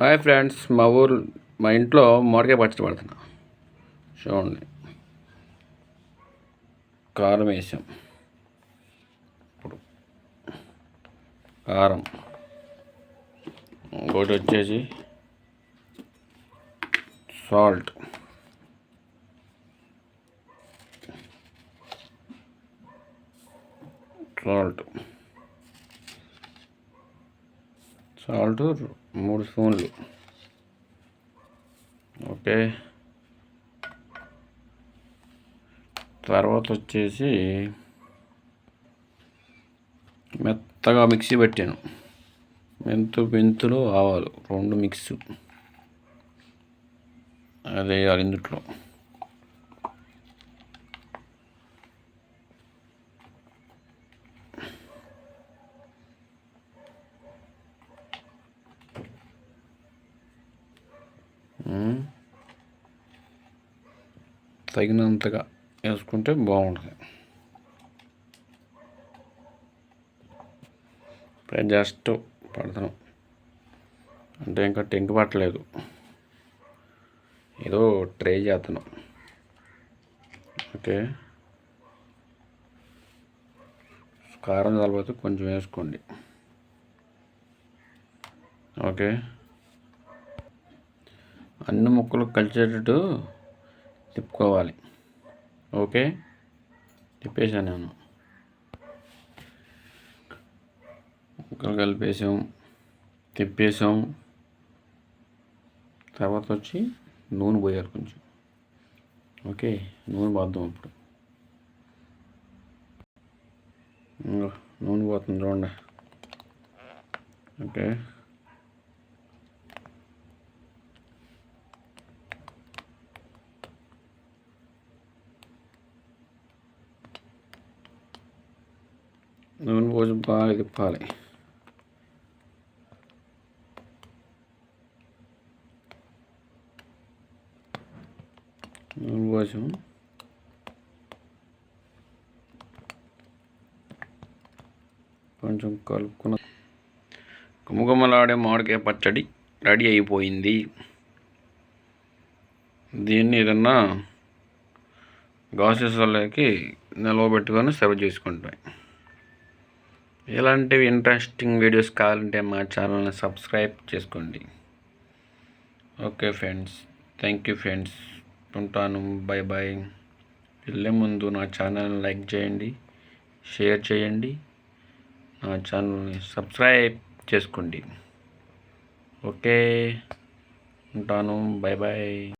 Hi friends మా ఊరు మా ఇంట్లో మామిడికాయ పచ్చడి పడుతున్నా. చూడండి. కారం వేసాం. ఇప్పుడు కారం. ఇంకోటి వచ్చేసి సాల్ట్. సాల్ట్. సాల్ట్ మూడు స్పూన్లు. ఓకే. తర్వాత వచ్చేసి మెత్తగా మిక్సీ పెట్టాను. మెంతు మెంతులు ఆవాలు రెండు మిక్స్. అదే వేయాలి ఇందుట్లో తగినంతగా వేసుకుంటే బాగుంటుంది. ఇప్పుడు జస్ట్ పడతాం అంటే ఇంకా టెంక్ పట్టలేదు. ఏదో ట్రై చేస్తున్నాం. ఓకే. కారం చల్లబోతే కొంచెం వేసుకోండి. ఓకే. అన్ని ముక్కలు కలిసేటట్టు తిప్పుకోవాలి. ఓకే? తిప్పేసాను నేను. ముక్కలు కలిపేసాం తిప్పేసాం తర్వాత వచ్చి నూనె పోయాలి కొంచెం. ఓకే? నూనె పోద్దాం ఇప్పుడు. నూనె పోతుంది చూడండి. ఓకే? నూనె బాగా తిప్పాలి. నూనె కొంచెం కలుపుకున్న గుమగుమలాడే మామిడికాయ పచ్చడి రెడీ అయిపోయింది. దీన్ని ఏదన్నా గాసెస్లోకి నిల్వ పెట్టుకొని సర్వ్ చేసుకుంటాయి ఇలాంటివి ఇంట్రెస్టింగ్ వీడియోస్ కావాలంటే మా ఛానల్ని సబ్స్క్రైబ్ చేసుకోండి. Okay friends thank you friends ఉంటాను. బాయ్ బాయ్ వెళ్ళే ముందు నా ఛానల్ని లైక్ చేయండి షేర్ చేయండి నా ఛానల్ని సబ్స్క్రైబ్ చేసుకోండి. ఓకే ఉంటాను. Bye bye